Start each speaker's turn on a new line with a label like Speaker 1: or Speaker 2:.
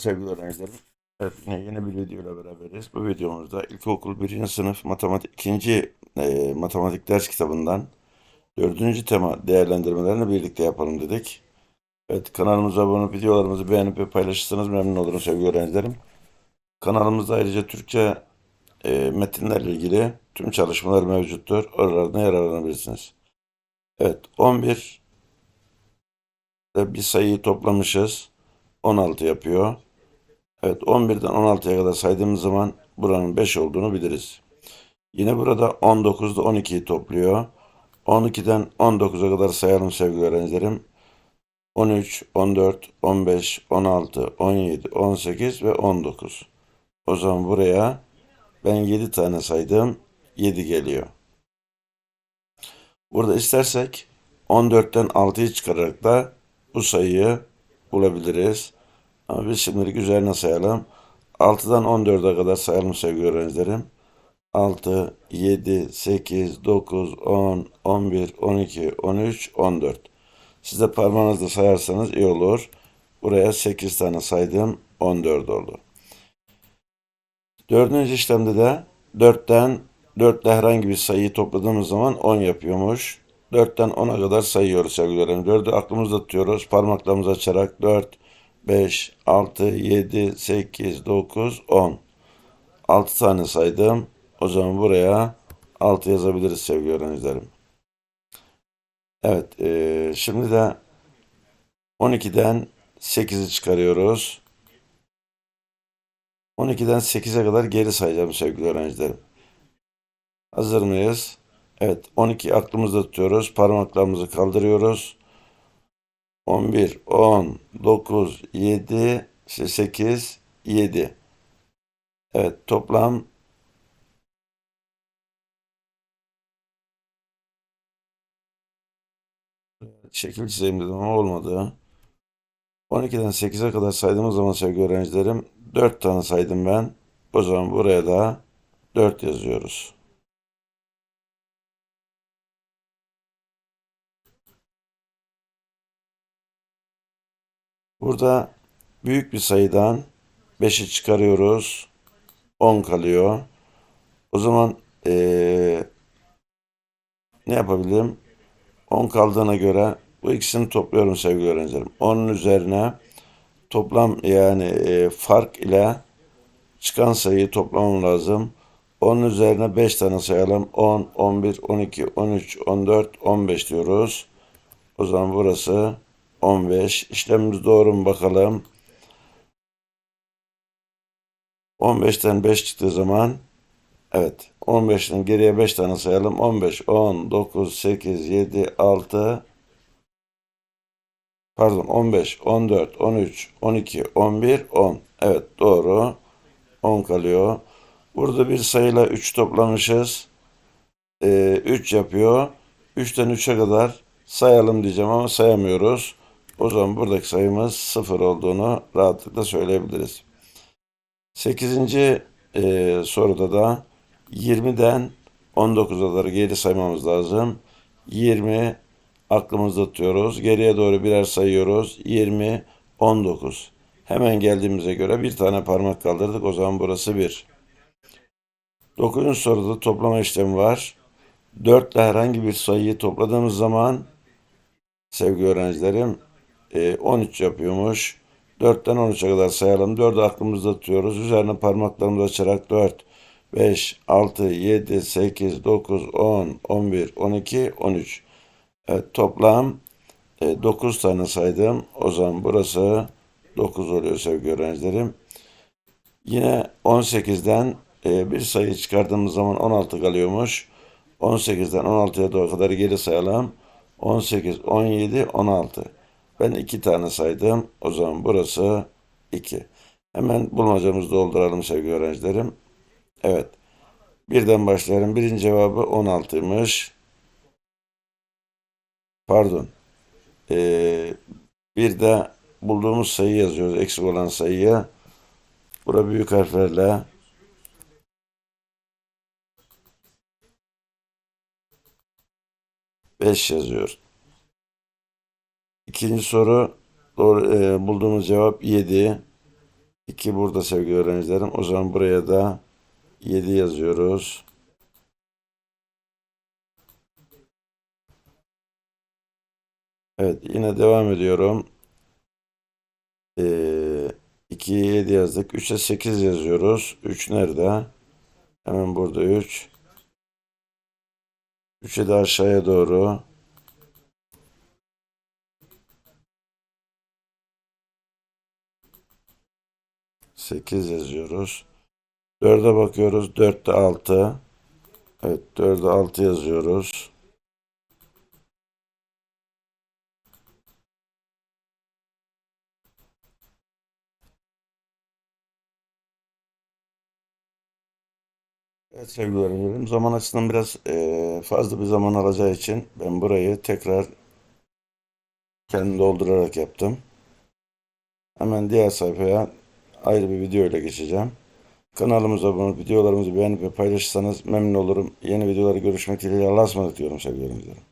Speaker 1: Sevgili öğrencilerim, evet yine yeni bir videoyla beraberiz. Bu videomuzda ilkokul 1. sınıf matematik 2. e, matematik ders kitabından 4. tema değerlendirmelerini birlikte yapalım dedik. Evet kanalımıza abone olup videolarımızı beğenip ve paylaşırsanız memnun olurum sevgili öğrencilerim. Kanalımızda ayrıca Türkçe e, metinlerle ilgili tüm çalışmalar mevcuttur. Oralardan yararlanabilirsiniz. Evet 11 de bir sayıyı toplamışız. 16 yapıyor. Evet 11'den 16'ya kadar saydığımız zaman buranın 5 olduğunu biliriz. Yine burada 19'da 12'yi topluyor. 12'den 19'a kadar sayalım sevgili öğrencilerim. 13, 14, 15, 16, 17, 18 ve 19. O zaman buraya ben 7 tane saydım. 7 geliyor. Burada istersek 14'ten 6'yı çıkararak da bu sayıyı bulabiliriz. Ama biz şimdilik üzerine sayalım. 6'dan 14'e kadar sayalım sevgili öğrencilerim. 6, 7, 8, 9, 10, 11, 12, 13, 14. Siz de parmağınızla sayarsanız iyi olur. Buraya 8 tane saydım. 14 oldu. Dördüncü işlemde de 4'ten 4 ile herhangi bir sayıyı topladığımız zaman 10 yapıyormuş. 4'ten 10'a kadar sayıyoruz sevgili öğrencilerim. 4'ü aklımızda tutuyoruz. Parmaklarımızı açarak 4, 5, 6, 7, 8, 9, 10. 6 tane saydım. O zaman buraya 6 yazabiliriz sevgili öğrencilerim. Evet, eee, şimdi de 12'den 8'i çıkarıyoruz. 12'den 8'e kadar geri sayacağım sevgili öğrencilerim. Hazır mıyız? Evet, 12 aklımızda tutuyoruz. Parmaklarımızı kaldırıyoruz. 11, 10, 9, 7, 8, 7. Evet, toplam şekil çizeyim dedim ama olmadı. 12'den 8'e kadar saydığımız zaman sevgili öğrencilerim 4 tane saydım ben. O zaman buraya da 4 yazıyoruz. Burada büyük bir sayıdan 5'i çıkarıyoruz. 10 kalıyor. O zaman eee, ne yapabilirim? 10 kaldığına göre bu ikisini topluyorum sevgili öğrencilerim. 10'un üzerine toplam yani eee, fark ile çıkan sayıyı toplamam lazım. 10'un üzerine 5 tane sayalım. 10, 11, 12, 13, 14, 15 diyoruz. O zaman burası 15. İşlemimiz doğru mu bakalım. 15'ten 5 çıktığı zaman evet 15'ten geriye 5 tane sayalım. 15, 10, 9, 8, 7, 6 pardon 15, 14, 13, 12, 11, 10. Evet doğru. 10 kalıyor. Burada bir sayıyla 3 toplamışız. Ee, 3 yapıyor. 3'ten 3'e kadar sayalım diyeceğim ama sayamıyoruz. O zaman buradaki sayımız 0 olduğunu rahatlıkla söyleyebiliriz. 8. e, soruda da 20'den 19'a kadar geri saymamız lazım. 20 aklımızda tutuyoruz. Geriye doğru birer sayıyoruz. 20, 19. Hemen geldiğimize göre bir tane parmak kaldırdık. O zaman burası 1. 9. soruda toplama işlemi var. 4 ile herhangi bir sayıyı topladığımız zaman sevgili öğrencilerim e, 13 yapıyormuş. 4'ten 13'e kadar sayalım. 4'ü aklımızda tutuyoruz. Üzerine parmaklarımızı açarak 4, 5, 6, 7, 8, 9, 10, 11, 12, 13. Evet, toplam e, 9 tane saydım. O zaman burası 9 oluyor sevgili öğrencilerim. Yine 18'den e, bir sayı çıkardığımız zaman 16 kalıyormuş. 18'den 16'ya doğru kadar geri sayalım. 18, 17, 16. Ben 2 tane saydım. O zaman burası 2. Hemen bulmacamızı dolduralım sevgili öğrencilerim. Evet. Birden başlayalım. Birinci cevabı 16'ymış. Pardon. Ee, bir de bulduğumuz sayı yazıyoruz. Eksik olan sayıyı. Bura büyük harflerle beş yazıyor. İkinci soru doğru, e, bulduğumuz cevap 7. 2 burada sevgili öğrencilerim. O zaman buraya da 7 yazıyoruz. Evet yine devam ediyorum. Ee, 2'ye 7 yazdık. 3'e 8 yazıyoruz. 3 nerede? Hemen burada 3. 3'e de aşağıya doğru. Sekiz yazıyoruz. 4'e bakıyoruz. 4'te 6. Evet 4'e 6 yazıyoruz. Evet sevgili zaman açısından biraz eee, fazla bir zaman alacağı için ben burayı tekrar kendim doldurarak yaptım. Hemen diğer sayfaya ayrı bir video ile geçeceğim. Kanalımıza abone videolarımızı beğenip ve paylaşırsanız memnun olurum. Yeni videoları görüşmek dileğiyle Allah'a ısmarladık diyorum sevgili öğrencilerim.